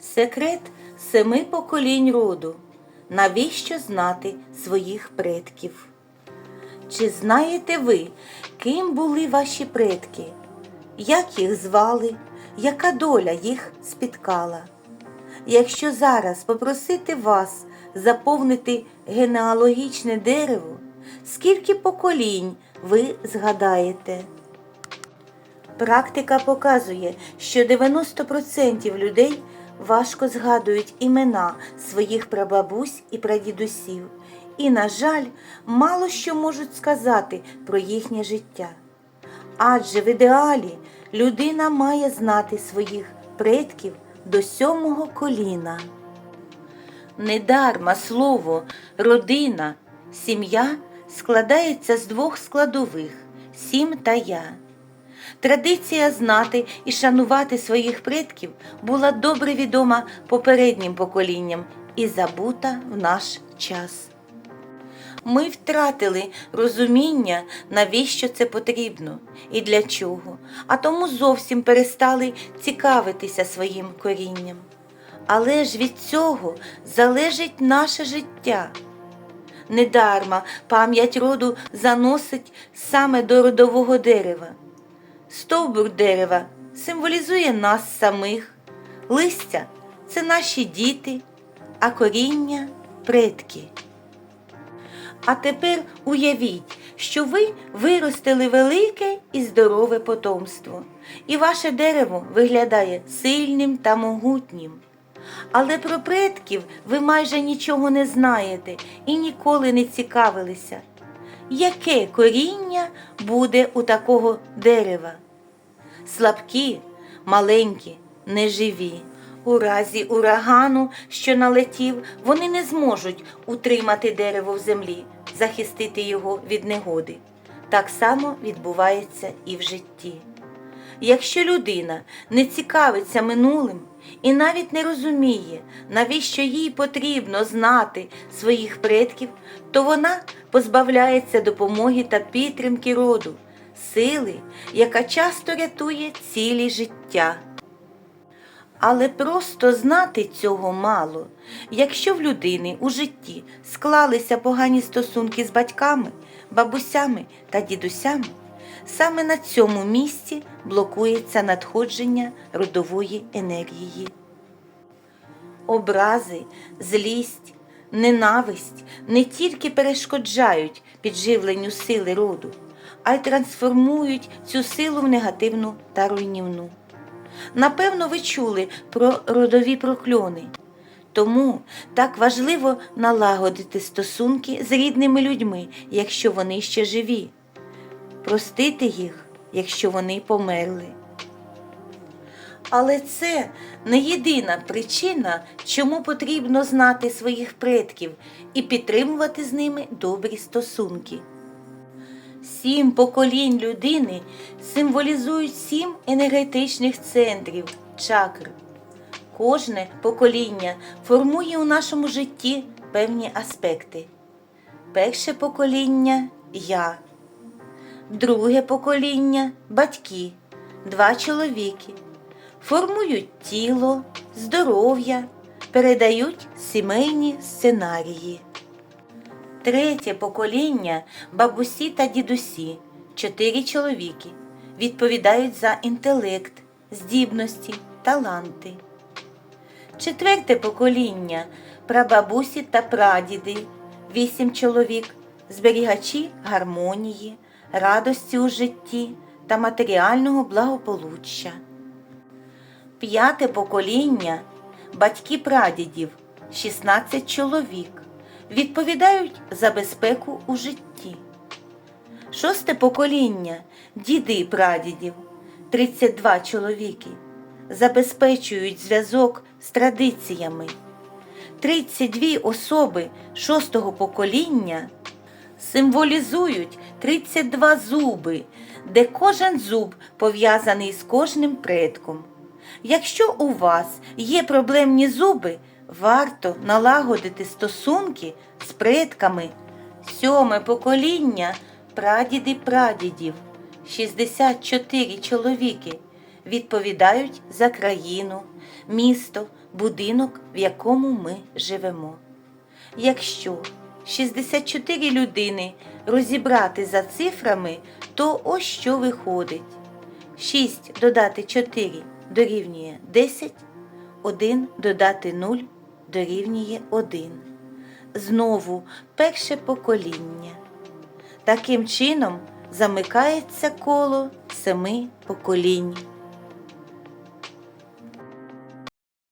Секрет семи поколінь роду. Навіщо знати своїх предків? Чи знаєте ви, ким були ваші предки? Як їх звали? Яка доля їх спіткала? Якщо зараз попросити вас заповнити генеалогічне дерево, скільки поколінь ви згадаєте? Практика показує, що 90% людей важко згадують імена своїх прабабусь і прадідусів, і, на жаль, мало що можуть сказати про їхнє життя. Адже в ідеалі людина має знати своїх предків до сьомого коліна. Недарма слово родина, сім'я складається з двох складових сім та я. Традиція знати і шанувати своїх предків була добре відома попереднім поколінням і забута в наш час. Ми втратили розуміння, навіщо це потрібно і для чого, а тому зовсім перестали цікавитися своїм корінням. Але ж від цього залежить наше життя. Недарма пам'ять роду заносить саме до родового дерева. Стовбур дерева символізує нас самих, листя це наші діти, а коріння предки. А тепер уявіть, що ви виростили велике і здорове потомство, і ваше дерево виглядає сильним та могутнім. Але про предків ви майже нічого не знаєте і ніколи не цікавилися. Яке коріння буде у такого дерева? Слабкі, маленькі, неживі. У разі урагану, що налетів, вони не зможуть утримати дерево в землі, захистити його від негоди. Так само відбувається і в житті. Якщо людина не цікавиться минулим і навіть не розуміє, навіщо їй потрібно знати своїх предків, то вона позбавляється допомоги та підтримки роду, сили, яка часто рятує цілі життя. Але просто знати цього мало. Якщо в людини у житті склалися погані стосунки з батьками, бабусями та дідусями, саме на цьому місці блокується надходження родової енергії. Образи, злість, ненависть не тільки перешкоджають підживленню сили роду, а й трансформують цю силу в негативну та руйнівну. Напевно, ви чули про родові прокльони. Тому так важливо налагодити стосунки з рідними людьми, якщо вони ще живі, простити їх, якщо вони померли. Але це не єдина причина, чому потрібно знати своїх предків і підтримувати з ними добрі стосунки. Сім поколінь людини символізують сім енергетичних центрів чакр. Кожне покоління формує у нашому житті певні аспекти. Перше покоління я, друге покоління батьки, два чоловіки. Формують тіло, здоров'я, передають сімейні сценарії. Третє покоління бабусі та дідусі, чотири чоловіки, відповідають за інтелект, здібності, таланти. Четверте покоління прабабусі та прадіди, вісім чоловік, зберігачі гармонії, радості у житті та матеріального благополуччя. П'яте покоління батьки прадідів, 16 чоловік відповідають за безпеку у житті. Шосте покоління діди прадідів, 32 чоловіки, забезпечують зв'язок з традиціями. 32 особи шостого покоління символізують 32 зуби, де кожен зуб пов'язаний з кожним предком. Якщо у вас є проблемні зуби, варто налагодити стосунки з предками. Сьоме покоління прадіди прадідів, 64 чоловіки, відповідають за країну, місто, будинок, в якому ми живемо. Якщо 64 людини розібрати за цифрами, то ось що виходить. 6 додати 4 дорівнює 10, 1 додати 0 дорівнює 1. Знову перше покоління. Таким чином замикається коло семи поколінь.